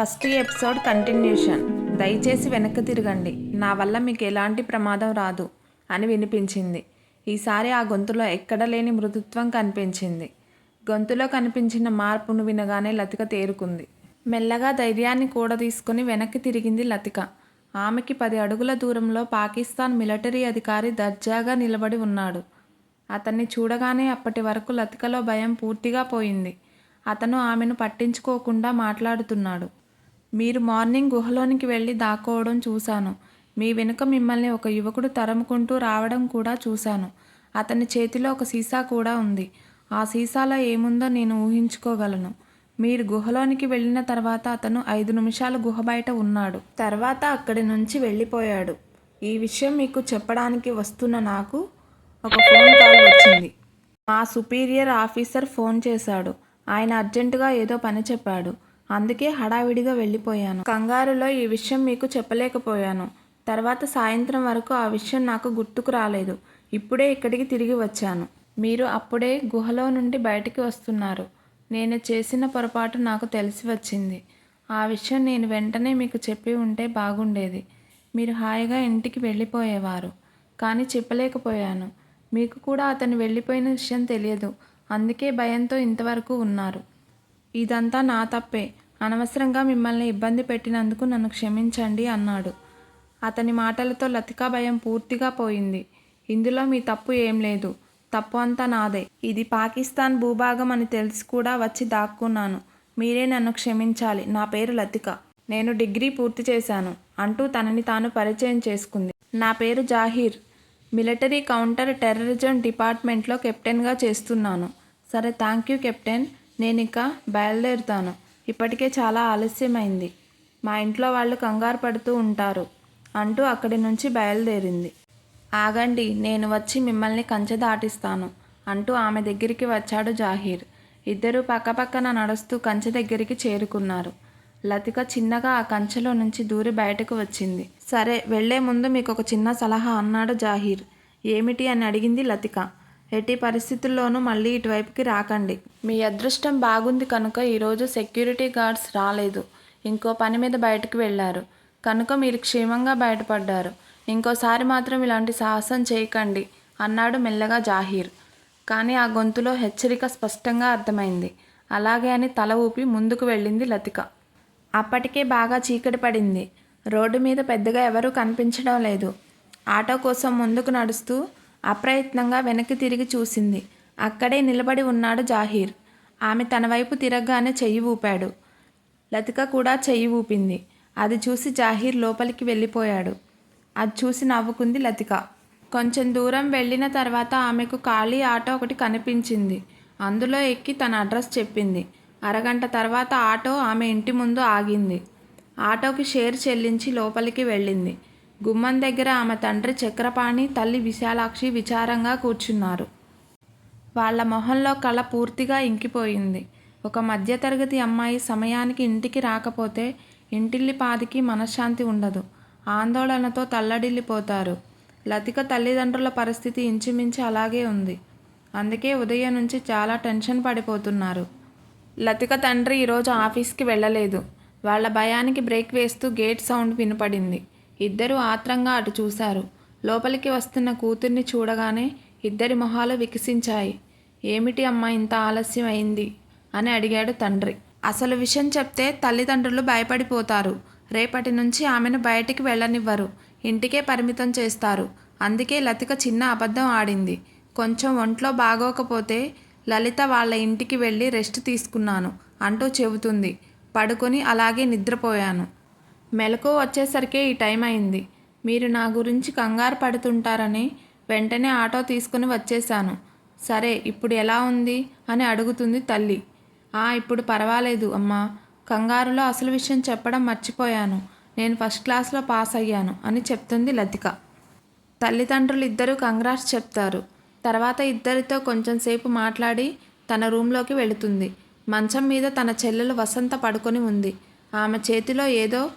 First episode continuation. దయచేసి వెనక్కి తిరగండి. నా వల్ల మీకు ఎలాంటి ప్రమాదం రాదు అని వినిపించింది. ఈసారి ఆ గొంతులో ఎక్కడ లేని మృదుత్వం కనిపించింది. గొంతులో కనిపించిన మార్పును వినగానే లతిక తేరుకుంది. మెల్లగా ధైర్యాన్ని కూడా తీసుకుని వెనక్కి తిరిగింది లతిక. ఆమెకి పది అడుగుల దూరంలో పాకిస్తాన్ మిలిటరీ అధికారి దర్జాగా నిలబడి ఉన్నాడు. అతన్ని చూడగానే అప్పటి వరకు లతికలో భయం పూర్తిగా పోయింది. అతను ఆమెను పట్టించుకోకుండా మాట్లాడుతున్నాడు. మీరు మార్నింగ్ గుహలోనికి వెళ్ళి దాక్కోవడం చూశాను. మీ వెనుక మిమ్మల్ని ఒక యువకుడు తరుముకుంటూ రావడం కూడా చూశాను. అతని చేతిలో ఒక సీసా కూడా ఉంది. ఆ సీసాలో ఏముందో నేను ఊహించుకోగలను. మీరు గుహలోనికి వెళ్ళిన తర్వాత అతను ఐదు నిమిషాలు గుహ బయట ఉన్నాడు. తర్వాత అక్కడి నుంచి వెళ్ళిపోయాడు. ఈ విషయం మీకు చెప్పడానికి వస్తున్న నాకు ఒక ఫోన్ కాల్ వచ్చింది. మా సుపీరియర్ ఆఫీసర్ ఫోన్ చేశాడు. ఆయన అర్జెంటుగా ఏదో పని చెప్పాడు. అందుకే హడావిడిగా వెళ్ళిపోయాను. కంగారులో ఈ విషయం మీకు చెప్పలేకపోయాను. తర్వాత సాయంత్రం వరకు ఆ విషయం నాకు గుర్తుకు రాలేదు. ఇప్పుడే ఇక్కడికి తిరిగి వచ్చాను. మీరు అప్పుడే గుహలో నుండి బయటికి వస్తున్నారు. నేను చేసిన పొరపాటు నాకు తెలిసి వచ్చింది. ఆ విషయం నేను వెంటనే మీకు చెప్పి ఉంటే బాగుండేది. మీరు హాయిగా ఇంటికి వెళ్ళిపోయేవారు. కానీ చెప్పలేకపోయాను. మీకు కూడా అతను వెళ్ళిపోయిన విషయం తెలియదు. అందుకే భయంతో ఇంతవరకు ఉన్నారు. ఇదంతా నా తప్పే. అనవసరంగా మిమ్మల్ని ఇబ్బంది పెట్టినందుకు నన్ను క్షమించండి అన్నాడు. అతని మాటలతో లతికా భయం పూర్తిగా పోయింది. ఇందులో మీ తప్పు ఏం లేదు. తప్పు అంతా నాదే. ఇది పాకిస్తాన్ భూభాగం అని తెలిసి కూడా వచ్చి దాక్కున్నాను. మీరే నన్ను క్షమించాలి. నా పేరు లతిక. నేను డిగ్రీ పూర్తి చేశాను అంటూ తనని తాను పరిచయం చేసుకుంది. నా పేరు జాహీర్. మిలిటరీ కౌంటర్ టెర్రరిజం డిపార్ట్మెంట్లో కెప్టెన్గా చేస్తున్నాను. సరే థ్యాంక్ యూ కెప్టెన్. నేను ఇక బయలుదేరుతాను. ఇప్పటికే చాలా ఆలస్యమైంది. మా ఇంట్లో వాళ్ళు కంగారు పడుతూ ఉంటారు. అంటూ అక్కడి నుంచి బయలుదేరింది. ఆగండి నేను వచ్చి మిమ్మల్ని కంచె దాటిస్తాను అంటూ ఆమె దగ్గరికి వచ్చాడు జాహీర్. ఇద్దరూ పక్కపక్కన నడుస్తూ కంచె దగ్గరికి చేరుకున్నారు. లతిక చిన్నగా ఆ కంచెలో నుంచి దూరి బయటకు వచ్చింది. సరే వెళ్ళే ముందు మీకు ఒక చిన్న సలహా అన్నాడు జాహీర్. ఏమిటి అని అడిగింది లతిక. ఎట్టి పరిస్థితుల్లోనూ మళ్ళీ ఇటువైపుకి రాకండి. మీ అదృష్టం బాగుంది కనుక ఈరోజు సెక్యూరిటీ గార్డ్స్ రాలేదు. ఇంకో పని మీద బయటకు వెళ్ళారు. కనుక మీరు క్షేమంగా బయటపడ్డారు. ఇంకోసారి మాత్రం ఇలాంటి సాహసం చేయకండి అన్నాడు మెల్లగా జాహీర్. కానీ ఆ గొంతులో హెచ్చరిక స్పష్టంగా అర్థమైంది. అలాగే అని తల ఊపి ముందుకు వెళ్ళింది లతిక. అప్పటికే బాగా చీకటి పడింది. రోడ్డు మీద పెద్దగా ఎవరూ కనిపించడం లేదు. ఆటో కోసం ముందుకు నడుస్తూ అప్రయత్నంగా వెనక్కి తిరిగి చూసింది. అక్కడే నిలబడి ఉన్నాడు జాహీర్. ఆమె తన వైపు తిరగగానే చెయ్యి ఊపాడు. లతిక కూడా చెయ్యి ఊపింది. అది చూసి జాహీర్ లోపలికి వెళ్ళిపోయాడు. అది చూసి నవ్వుకుంది లతిక. కొంచెం దూరం వెళ్ళిన తర్వాత ఆమెకు ఖాళీ ఆటో ఒకటి కనిపించింది. అందులో ఎక్కి తన అడ్రస్ చెప్పింది. అరగంట తర్వాత ఆటో ఆమె ఇంటి ముందు ఆగింది. ఆటోకి షేర్ చెల్లించి లోపలికి వెళ్ళింది. గుమ్మం దగ్గర ఆమె తండ్రి చక్రపాణి తల్లి విశాలాక్షి విచారంగా కూర్చున్నారు. వాళ్ళ మొహంలో కళ పూర్తిగా ఇంకిపోయింది. ఒక మధ్యతరగతి అమ్మాయి సమయానికి ఇంటికి రాకపోతే ఇంటిల్లి పాదికి మనశ్శాంతి ఉండదు. ఆందోళనతో తల్లడిల్లిపోతారు. లతిక తల్లిదండ్రుల పరిస్థితి ఇంచుమించు అలాగే ఉంది. అందుకే ఉదయం నుంచి చాలా టెన్షన్ పడిపోతున్నారు. లతిక తండ్రి ఈరోజు ఆఫీస్కి వెళ్ళలేదు. వాళ్ళ భయానికి బ్రేక్ వేస్తూ గేట్ సౌండ్ వినపడింది. ఇద్దరూ ఆత్రంగా అటు చూశారు. లోపలికి వస్తున్న కూతుర్ని చూడగానే ఇద్దరి మొహాలు వికసించాయి. ఏమిటి అమ్మ ఇంత ఆలస్యం అయింది? అని అడిగాడు తండ్రి. అసలు విషయం చెప్తే తల్లిదండ్రులు భయపడిపోతారు. రేపటి నుంచి ఆమెను బయటికి వెళ్ళనివ్వరు. ఇంటికే పరిమితం చేస్తారు. అందుకే లతిక చిన్న అబద్ధం ఆడింది. కొంచెం ఒంట్లో బాగోకపోతే లలిత వాళ్ళ ఇంటికి వెళ్ళి రెస్ట్ తీసుకున్నాను అంటూ చెబుతుంది. పడుకొని అలాగే నిద్రపోయాను. మెలకు వచ్చేసరికి ఈ టైం అయింది. మీరు నా గురించి కంగారు పడుతుంటారని వెంటనే ఆటో తీసుకుని వచ్చేసాను సరే ఇప్పుడు ఎలా ఉంది? అని అడుగుతుంది తల్లి. ఆ ఇప్పుడు పర్వాలేదు అమ్మా. కంగారులో అసలు విషయం చెప్పడం మర్చిపోయాను. నేను ఫస్ట్ క్లాస్లో పాస్ అయ్యాను అని చెప్తుంది లతిక. తల్లిదండ్రులు ఇద్దరూ కంగ్రాట్స్ చెప్తారు. తర్వాత ఇద్దరితో కొంచెం సేపు మాట్లాడి తన రూంలోకి వెళుతుంది. మంచం మీద తన చెల్లెలు వసంత పడుకొని ఉంది. ఆమె చేతిలో ఏదో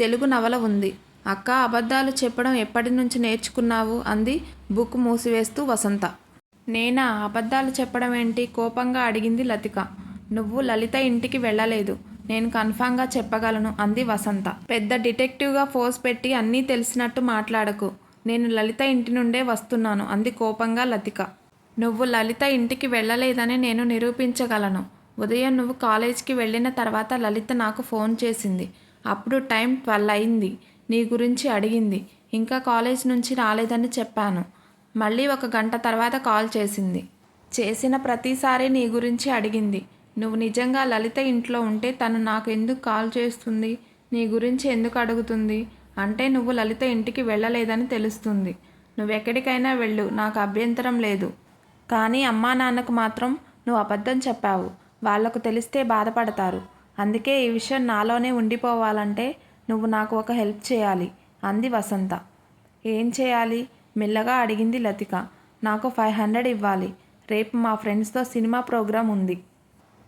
తెలుగు నవల ఉంది. అక్క అబద్ధాలు చెప్పడం ఎప్పటి నుంచి నేర్చుకున్నావు? అంది బుక్ మూసివేస్తూ వసంత. నేనా? అబద్ధాలు చెప్పడం ఏంటి? కోపంగా అడిగింది లతిక. నువ్వు లలిత ఇంటికి వెళ్ళలేదు. నేను కన్ఫామ్గా చెప్పగలను అంది వసంత. పెద్ద డిటెక్టివ్గా ఫోర్స్ పెట్టి అన్నీ తెలిసినట్టు మాట్లాడకు. నేను లలిత ఇంటి నుండే వస్తున్నాను అంది కోపంగా లతిక. నువ్వు లలిత ఇంటికి వెళ్ళలేదని నేను నిరూపించగలను. ఉదయం నువ్వు కాలేజీకి వెళ్ళిన తర్వాత లలిత నాకు ఫోన్ చేసింది. అప్పుడు టైం ట్వెల్వ్ అయింది. నీ గురించి అడిగింది. ఇంకా కాలేజ్ నుంచి రాలేదని చెప్పాను. మళ్ళీ ఒక గంట తర్వాత కాల్ చేసింది. చేసిన ప్రతిసారి నీ గురించి అడిగింది. నువ్వు నిజంగా లలిత ఇంట్లో ఉంటే తను నాకు ఎందుకు కాల్ చేస్తుంది? నీ గురించి ఎందుకు అడుగుతుంది? అంటే నువ్వు లలిత ఇంటికి వెళ్ళలేదని తెలుస్తుంది. నువ్వెక్కడికైనా వెళ్ళు. నాకు అభ్యంతరం లేదు. కానీ అమ్మా నాన్నకు మాత్రం నువ్వు అబద్ధం చెప్పావు. వాళ్ళకు తెలిస్తే బాధపడతారు. అందుకే ఈ విషయం నాలోనే ఉండిపోవాలంటే నువ్వు నాకు ఒక హెల్ప్ చేయాలి అంది వసంత. ఏం చేయాలి? మెల్లగా అడిగింది లతిక. నాకు ఫైవ్ హండ్రెడ్ ఇవ్వాలి. రేపు మా ఫ్రెండ్స్తో సినిమా ప్రోగ్రాం ఉంది.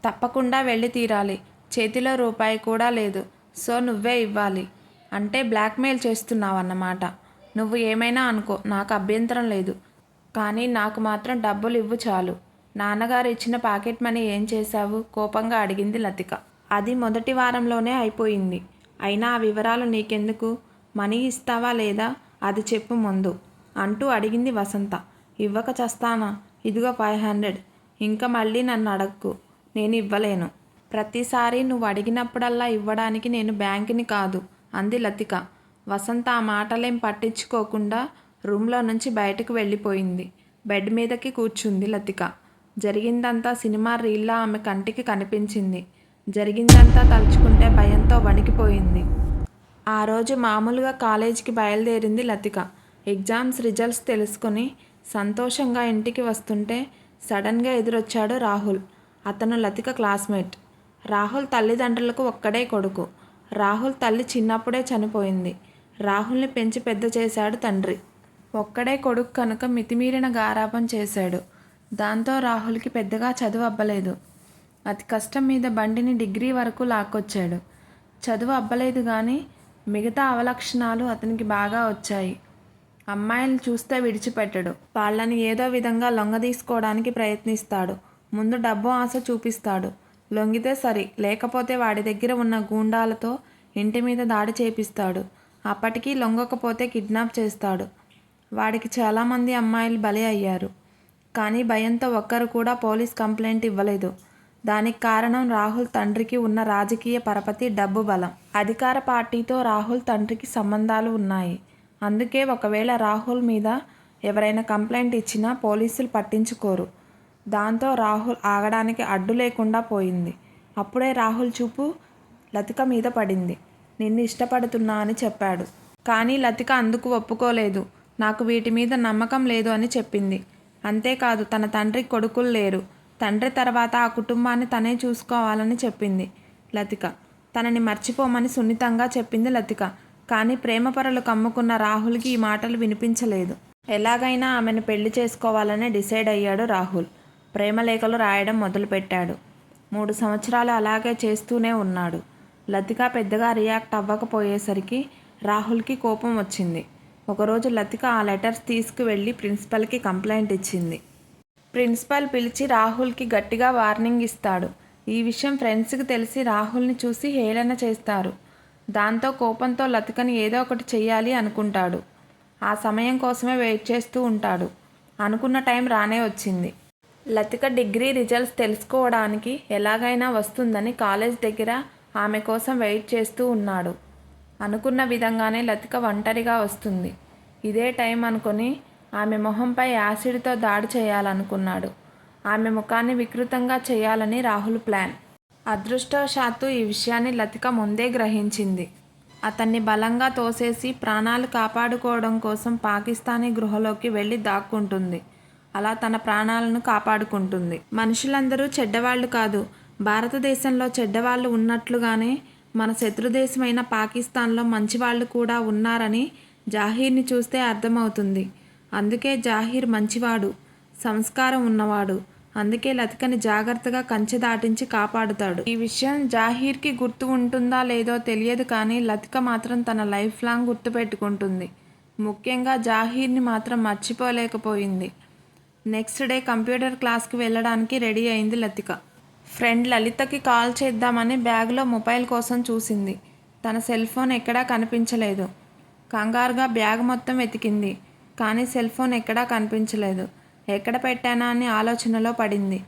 తప్పకుండా వెళ్ళి తీరాలి. చేతిలో రూపాయి కూడా లేదు. సో నువ్వే ఇవ్వాలి. అంటే బ్లాక్మెయిల్ చేస్తున్నావన్నమాట. నువ్వు ఏమైనా అనుకో. నాకు అభ్యంతరం లేదు. కానీ నాకు మాత్రం డబ్బులు ఇవ్వు చాలు. నాన్నగారు ఇచ్చిన పాకెట్ మనీ ఏం చేశావు? కోపంగా అడిగింది లతిక. అది మొదటి వారంలోనే అయిపోయింది. అయినా ఆ వివరాలు నీకెందుకు? మనీ ఇస్తావా లేదా? అది చెప్పు ముందు అంటూ అడిగింది వసంత. ఇవ్వక చస్తానా? ఇదిగో ఫైవ్ హండ్రెడ్. ఇంకా మళ్ళీ నన్ను అడగకు నేను ఇవ్వలేను. ప్రతిసారి నువ్వు అడిగినప్పుడల్లా ఇవ్వడానికి నేను బ్యాంకుని కాదు అంది లతిక. వసంత ఆ మాటలేం పట్టించుకోకుండా రూమ్లో నుంచి బయటకు వెళ్ళిపోయింది. బెడ్ మీదకి కూర్చుంది లతిక. జరిగిందంతా సినిమా రీల్లా ఆమె కంటికి కనిపించింది. జరిగిందంతా తలుచుకుంటే భయంతో వణికిపోయింది. ఆ రోజు మామూలుగా కాలేజీకి బయలుదేరింది లతిక. ఎగ్జామ్స్ రిజల్ట్స్ తెలుసుకొని సంతోషంగా ఇంటికి వస్తుంటే సడన్గా ఎదురొచ్చాడు రాహుల్. అతను లతిక క్లాస్మేట్. రాహుల్ తల్లిదండ్రులకు ఒక్కడే కొడుకు. రాహుల్ తల్లి చిన్నప్పుడే చనిపోయింది. రాహుల్ని పెంచి పెద్ద చేశాడు తండ్రి. ఒక్కడే కొడుకు కనుక మితిమీరిన గారాపం చేశాడు. దాంతో రాహుల్కి పెద్దగా చదువు అవ్వలేదు అతి కష్టం మీద బండిని డిగ్రీ వరకు లాక్కొచ్చాడు. చదువు అబ్బలేదు కానీ మిగతా అవలక్షణాలు అతనికి బాగా వచ్చాయి. అమ్మాయిలను చూస్తే విడిచిపెట్టడు. వాళ్ళని ఏదో విధంగా లొంగదీసుకోవడానికి ప్రయత్నిస్తాడు. ముందు డబ్బు ఆశ చూపిస్తాడు. లొంగితే సరి లేకపోతే వాడి దగ్గర ఉన్న గూండాలతో ఇంటి మీద దాడి చేపిస్తాడు. అప్పటికీ లొంగకపోతే కిడ్నాప్ చేస్తాడు. వాడికి చాలామంది అమ్మాయిలు బలి అయ్యారు. కానీ భయంతో ఒక్కరు కూడా పోలీస్ కంప్లైంట్ ఇవ్వలేదు. దానికి కారణం రాహుల్ తండ్రికి ఉన్న రాజకీయ పరపతి డబ్బు బలం. అధికార పార్టీతో రాహుల్ తండ్రికి సంబంధాలు ఉన్నాయి. అందుకే ఒకవేళ రాహుల్ మీద ఎవరైనా కంప్లైంట్ ఇచ్చినా పోలీసులు పట్టించుకోరు. దాంతో రాహుల్ ఆగడానికి అడ్డు లేకుండా పోయింది. అప్పుడే రాహుల్ చూపు లతిక మీద పడింది. నిన్ను ఇష్టపడుతున్నా అని చెప్పాడు. కానీ లతిక అందుకు ఒప్పుకోలేదు. నాకు వీటి మీద నమ్మకం లేదు అని చెప్పింది. అంతేకాదు తన తండ్రి కొడుకులు లేరు. తండ్రి తర్వాత ఆ కుటుంబాన్ని తనే చూసుకోవాలని చెప్పింది లతిక. తనని మర్చిపోమని సున్నితంగా చెప్పింది లతిక. కానీ ప్రేమపరలు కమ్ముకున్న రాహుల్కి ఈ మాటలు వినిపించలేదు. ఎలాగైనా ఆమెను పెళ్ళి చేసుకోవాలని డిసైడ్ అయ్యాడు రాహుల్. ప్రేమలేఖలు రాయడం మొదలుపెట్టాడు. మూడు సంవత్సరాలు అలాగే చేస్తూనే ఉన్నాడు. లతిక పెద్దగా రియాక్ట్ అవ్వకపోయేసరికి రాహుల్కి కోపం వచ్చింది. ఒకరోజు లతిక ఆ లెటర్స్ తీసుకువెళ్ళి ప్రిన్సిపల్కి కంప్లైంట్ ఇచ్చింది. ప్రిన్సిపాల్ పిలిచి రాహుల్కి గట్టిగా వార్నింగ్ ఇస్తాడు. ఈ విషయం ఫ్రెండ్స్కి తెలిసి రాహుల్ని చూసి హేళన చేస్తారు. దాంతో కోపంతో లతికని ఏదో ఒకటి చేయాలి అనుకుంటాడు. ఆ సమయం కోసమే వెయిట్ చేస్తూ ఉంటాడు. అనుకున్న టైం రానే వచ్చింది. లతిక డిగ్రీ రిజల్ట్స్ తెలుసుకోవడానికి ఎలాగైనా వస్తుందని కాలేజ్ దగ్గర ఆమె కోసం వెయిట్ చేస్తూ ఉన్నాడు. అనుకున్న విధంగానే లతిక ఒంటరిగా వస్తుంది. ఇదే టైం అనుకొని ఆమె మొహంపై యాసిడ్తో దాడి చేయాలనుకున్నాడు. ఆమె ముఖాన్ని వికృతంగా చేయాలని రాహుల్ ప్లాన్. అదృష్టవశాత్తు ఈ విషయాన్ని లతిక ముందే గ్రహించింది. అతన్ని బలంగా తోసేసి ప్రాణాలు కాపాడుకోవడం కోసం పాకిస్తానీ గృహలోకి వెళ్ళి దాక్కుంటుంది. అలా తన ప్రాణాలను కాపాడుకుంటుంది. మనుషులందరూ చెడ్డవాళ్ళు కాదు. భారతదేశంలో చెడ్డవాళ్ళు ఉన్నట్లుగానే మన శత్రుదేశమైన పాకిస్తాన్లో మంచివాళ్ళు కూడా ఉన్నారని జాహీర్ని చూస్తే అర్థమవుతుంది. అందుకే జాహీర్ మంచివాడు సంస్కారం ఉన్నవాడు. అందుకే లతికని జాగ్రత్తగా కంచె దాటించి కాపాడుతాడు. ఈ విషయం జాహీర్కి గుర్తు ఉంటుందా లేదో తెలియదు కానీ లతిక మాత్రం తన లైఫ్ లాంగ్ గుర్తుపెట్టుకుంటుంది. ముఖ్యంగా జాహీర్ని మాత్రం మర్చిపోలేకపోయింది. నెక్స్ట్ డే కంప్యూటర్ క్లాస్కి వెళ్ళడానికి రెడీ అయింది లతిక. ఫ్రెండ్ లలితకి కాల్ చేద్దామని బ్యాగ్లో మొబైల్ కోసం చూసింది. తన సెల్ ఫోన్ ఎక్కడా కనిపించలేదు. కంగారుగా బ్యాగ్ మొత్తం వెతికింది. కానీ సెల్ ఫోన్ ఎక్కడా కనిపించలేదు. ఎక్కడ పెట్టానా అని ఆలోచనలో పడింది.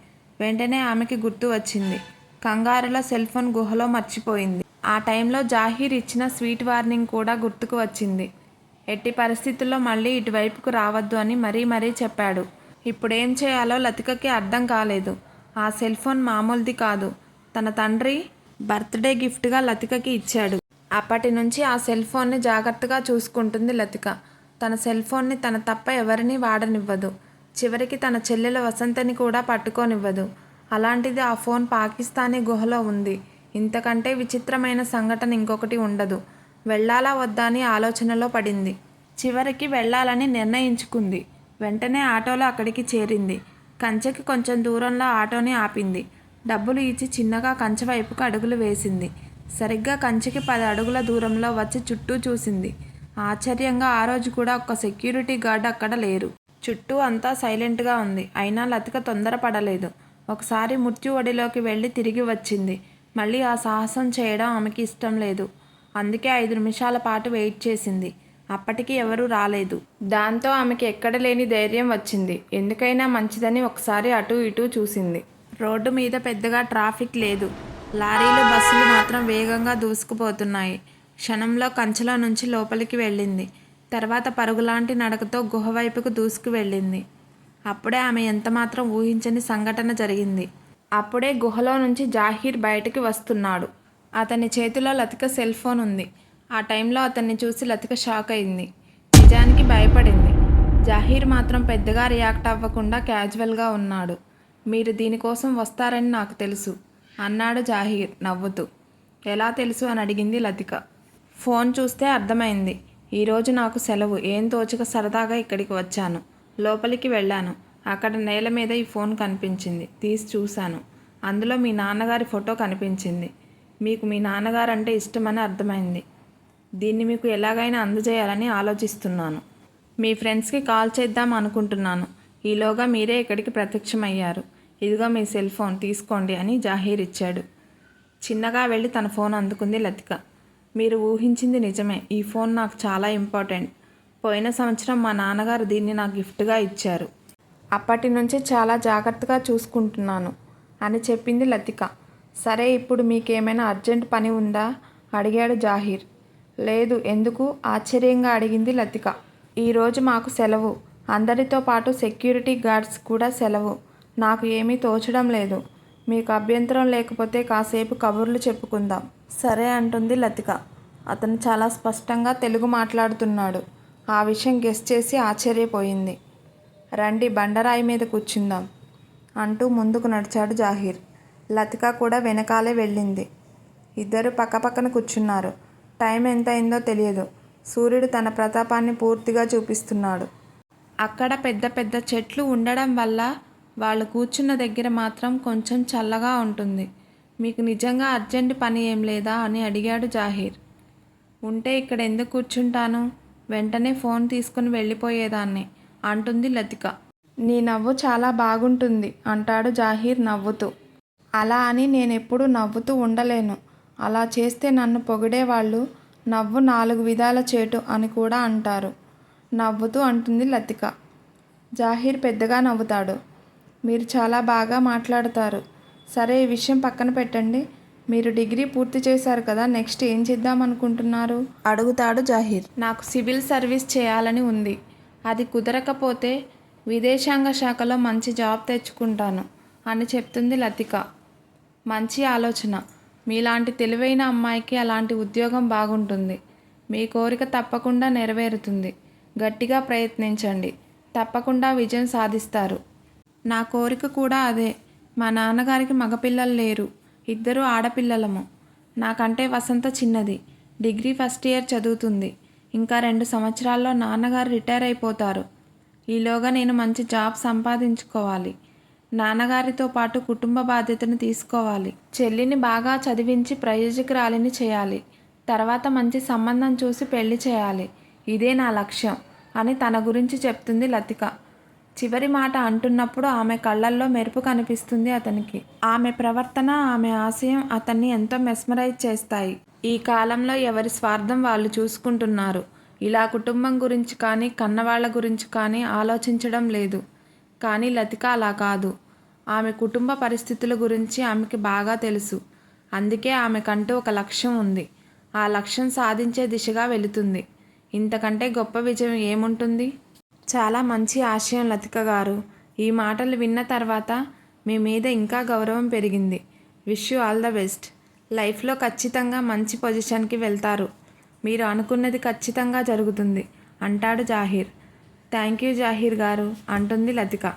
వెంటనే ఆమెకి గుర్తు వచ్చింది. కంగారులో సెల్ ఫోన్ గుహలో మర్చిపోయింది. ఆ టైంలో జాహీర్ ఇచ్చిన స్వీట్ వార్నింగ్ కూడా గుర్తుకు వచ్చింది. ఎట్టి పరిస్థితుల్లో మళ్ళీ ఇటువైపుకు రావద్దు అని మరీ మరీ చెప్పాడు. ఇప్పుడేం చేయాలో లతికకి అర్థం కాలేదు. ఆ సెల్ ఫోన్ మామూలుది కాదు. తన తండ్రి బర్త్డే గిఫ్ట్గా లతికకి ఇచ్చాడు. అప్పటి నుంచి ఆ సెల్ ఫోన్ని జాగ్రత్తగా చూసుకుంటుంది లతిక. తన సెల్ ఫోన్ని తన తప్ప ఎవరిని వాడనివ్వదు. చివరికి తన చెల్లెల వసంతని కూడా పట్టుకోనివ్వదు. అలాంటిది ఆ ఫోన్ పాకిస్తానీ గుహలో ఉంది. ఇంతకంటే విచిత్రమైన సంఘటన ఇంకొకటి ఉండదు. వెళ్ళాలా వద్దా అని ఆలోచనలో పడింది. చివరికి వెళ్ళాలని నిర్ణయించుకుంది. వెంటనే ఆటోలో అక్కడికి చేరింది. కంచెకి కొంచెం దూరంలో ఆటోని ఆపింది. డబ్బులు ఇచ్చి చిన్నగా కంచె వైపుకు అడుగులు వేసింది. సరిగ్గా కంచెకి పది అడుగుల దూరంలో వచ్చి చుట్టూ చూసింది. ఆశ్చర్యంగా ఆ రోజు కూడా ఒక్క సెక్యూరిటీ గార్డ్ అక్కడ లేరు. చుట్టూ అంతా సైలెంట్గా ఉంది. అయినా లతిక తొందరపడలేదు. ఒకసారి మృత్యు ఒడిలోకి వెళ్ళి తిరిగి వచ్చింది. మళ్ళీ ఆ సాహసం చేయడం ఆమెకి ఇష్టం లేదు. అందుకే ఐదు నిమిషాల పాటు వెయిట్ చేసింది. అప్పటికి ఎవరూ రాలేదు. దాంతో ఆమెకి ఎక్కడ లేని ధైర్యం వచ్చింది. ఎందుకైనా మంచిదని ఒకసారి అటు ఇటు చూసింది. రోడ్డు మీద పెద్దగా ట్రాఫిక్ లేదు. లారీలు బస్సులు మాత్రం వేగంగా దూసుకుపోతున్నాయి. క్షణంలో కంచెలో నుంచి లోపలికి వెళ్ళింది. తర్వాత పరుగులాంటి నడకతో గుహ వైపుకు దూసుకు వెళ్ళింది. అప్పుడే ఆమె ఎంతమాత్రం ఊహించని సంఘటన జరిగింది. అప్పుడే గుహలో నుంచి జాహీర్ బయటికి వస్తున్నాడు. అతని చేతిలో లతిక సెల్ ఫోన్ ఉంది. ఆ టైంలో అతన్ని చూసి లతిక షాక్ అయింది. నిజానికి భయపడింది. జాహీర్ మాత్రం పెద్దగా రియాక్ట్ అవ్వకుండా క్యాజువల్గా ఉన్నాడు. మీరు దీనికోసం వస్తారని నాకు తెలుసు. అన్నాడు జాహీర్ నవ్వుతూ. ఎలా తెలుసు అని అడిగింది లతిక. ఫోన్ చూస్తే అర్థమైంది. ఈరోజు నాకు సెలవు. ఏం తోచక సరదాగా ఇక్కడికి వచ్చాను. లోపలికి వెళ్ళాను. అక్కడ నేల మీద ఈ ఫోన్ కనిపించింది. తీసి చూశాను. అందులో మీ నాన్నగారి ఫోటో కనిపించింది. మీకు మీ నాన్నగారు అంటే ఇష్టమని అర్థమైంది. దీన్ని మీకు ఎలాగైనా అందజేయాలని ఆలోచిస్తున్నాను. మీ ఫ్రెండ్స్కి కాల్ చేద్దాం అనుకుంటున్నాను. ఈలోగా మీరే ఇక్కడికి ప్రత్యక్షమయ్యారు. ఇదిగో మీ సెల్ ఫోన్. తీసుకోండి అని జాహీర్ ఇచ్చాడు. చిన్నగా వెళ్ళి తన ఫోన్ అందుకుంది లతిక. మీరు ఊహించింది నిజమే. ఈ ఫోన్ నాకు చాలా ఇంపార్టెంట్. పోయిన సంవత్సరం మా నాన్నగారు దీన్ని నాకు గిఫ్ట్గా ఇచ్చారు. అప్పటి నుంచి చాలా జాగ్రత్తగా చూసుకుంటున్నాను అని చెప్పింది లతిక. సరే ఇప్పుడు మీకేమైనా అర్జెంట్ పని ఉందా? అడిగాడు జాహీర్. లేదు ఎందుకు? ఆశ్చర్యంగా అడిగింది లతిక. ఈరోజు మాకు సెలవు. అందరితో పాటు సెక్యూరిటీ గార్డ్స్ కూడా సెలవు. నాకు ఏమీ తోచడం లేదు. మీకు అభ్యంతరం లేకపోతే కాసేపు కబుర్లు చెప్పుకుందాం. సరే అంటుంది లతిక. అతను చాలా స్పష్టంగా తెలుగు మాట్లాడుతున్నాడు. ఆ విషయం గెస్ చేసి ఆశ్చర్యపోయింది. రండి బండరాయి మీద కూర్చుందాం అంటూ ముందుకు నడిచాడు జాహీర్. లతిక కూడా వెనకాలే వెళ్ళింది. ఇద్దరు పక్కపక్కన కూర్చున్నారు. టైం ఎంత అయిందో తెలియదు. సూర్యుడు తన ప్రతాపాన్ని పూర్తిగా చూపిస్తున్నాడు. అక్కడ పెద్ద పెద్ద చెట్లు ఉండడం వల్ల వాళ్ళు కూర్చున్న దగ్గర మాత్రం కొంచెం చల్లగా ఉంటుంది. మీకు నిజంగా అర్జెంట్ పని ఏం లేదా అని అడిగాడు జాహీర్. ఉంటే ఇక్కడ ఎందుకు కూర్చుంటాను? వెంటనే ఫోన్ తీసుకుని వెళ్ళిపోయేదాన్ని అంటుంది లతిక. నీ నవ్వు చాలా బాగుంటుంది అంటాడు జాహీర్ నవ్వుతూ. అలా అని నేనెప్పుడు నవ్వుతూ ఉండలేను. అలా చేస్తే నన్ను పొగిడేవాళ్ళు నవ్వు నాలుగు విధాల చేటు అని కూడా అంటారు. నవ్వుతూ అంటుంది లతిక. జాహీర్ పెద్దగా నవ్వుతాడు. మీరు చాలా బాగా మాట్లాడతారు. సరే ఈ విషయం పక్కన పెట్టండి. మీరు డిగ్రీ పూర్తి చేశారు కదా నెక్స్ట్ ఏం చేద్దాం అనుకుంటున్నారు? అడుగుతాడు జాహీర్. నాకు సివిల్ సర్వీస్ చేయాలని ఉంది. అది కుదరకపోతే విదేశాంగ శాఖలో మంచి జాబ్ తెచ్చుకుంటాను అని చెప్తుంది లతిక. మంచి ఆలోచన. మీలాంటి తెలివైన అమ్మాయికి అలాంటి ఉద్యోగం బాగుంటుంది. మీ కోరిక తప్పకుండా నెరవేరుతుంది. గట్టిగా ప్రయత్నించండి. తప్పకుండా విజయం సాధిస్తారు. నా కోరిక కూడా అదే. మా నాన్నగారికి మగపిల్లలు లేరు. ఇద్దరు ఆడపిల్లలము. నాకంటే వసంత చిన్నది. డిగ్రీ ఫస్ట్ ఇయర్ చదువుతుంది. ఇంకా రెండు సంవత్సరాల్లో నాన్నగారు రిటైర్ అయిపోతారు. ఈలోగా నేను మంచి జాబ్ సంపాదించుకోవాలి. నాన్నగారితో పాటు కుటుంబ బాధ్యతను తీసుకోవాలి. చెల్లిని బాగా చదివించి ప్రయోజకురాలిని చేయాలి. తర్వాత మంచి సంబంధం చూసి పెళ్ళి చేయాలి. ఇదే నా లక్ష్యం అని తన గురించి చెప్తుంది లతిక. చివరి మాట అంటున్నప్పుడు ఆమె కళ్ళల్లో మెరుపు కనిపిస్తుంది అతనికి. ఆమె ప్రవర్తన ఆమె ఆశయం అతన్ని ఎంతో మెస్మరైజ్ చేస్తాయి. ఈ కాలంలో ఎవరి స్వార్థం వాళ్ళు చూసుకుంటున్నారు. ఇలా కుటుంబం గురించి కానీ కన్నవాళ్ళ గురించి కానీ ఆలోచించడం లేదు. కానీ లతిక అలా కాదు. ఆమె కుటుంబ పరిస్థితుల గురించి ఆమెకి బాగా తెలుసు. అందుకే ఆమెకంటూ ఒక లక్ష్యం ఉంది. ఆ లక్ష్యం సాధించే దిశగా వెళుతుంది. ఇంతకంటే గొప్ప విజయం ఏముంటుంది? చాలా మంచి ఆశయం లతిక గారు. ఈ మాటలు విన్న తర్వాత మీ మీద ఇంకా గౌరవం పెరిగింది. Wish you all the best లైఫ్లో ఖచ్చితంగా మంచి పొజిషన్కి వెళ్తారు. మీరు అనుకున్నది ఖచ్చితంగా జరుగుతుంది. అంటాడు జాహీర్. థ్యాంక్ యూ జాహీర్ గారు అంటుంది లతిక.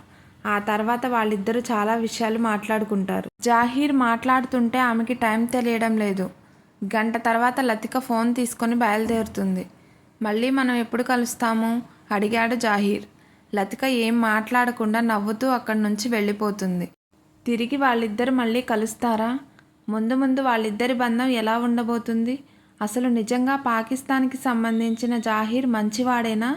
ఆ తర్వాత వాళ్ళిద్దరూ చాలా విషయాలు మాట్లాడుకుంటారు. జాహీర్ మాట్లాడుతుంటే ఆమెకి టైం తెలియడం లేదు. గంట తర్వాత లతిక ఫోన్ తీసుకొని బయలుదేరుతుంది. మళ్ళీ మనం ఎప్పుడు కలుస్తాము? అడిగాడు జాహీర్. లతిక ఏం మాట్లాడకుండా నవ్వుతూ అక్కడి నుంచి వెళ్ళిపోతుంది. తిరిగి వాళ్ళిద్దరు మళ్ళీ కలుస్తారా? ముందు ముందు వాళ్ళిద్దరి బంధం ఎలా ఉండబోతుంది? అసలు నిజంగా పాకిస్తాన్కి సంబంధించిన జాహీర్ మంచివాడేనా?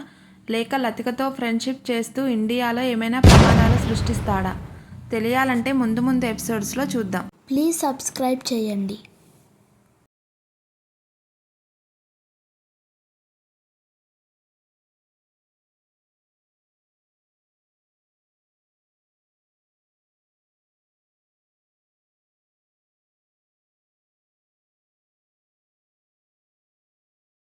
లేక లతికతో ఫ్రెండ్షిప్ చేస్తూ ఇండియాలో ఏమైనా ప్రమాదాలు సృష్టిస్తాడా? తెలియాలంటే ముందు ముందు ఎపిసోడ్స్లో చూద్దాం. ప్లీజ్ సబ్స్క్రైబ్ చేయండి.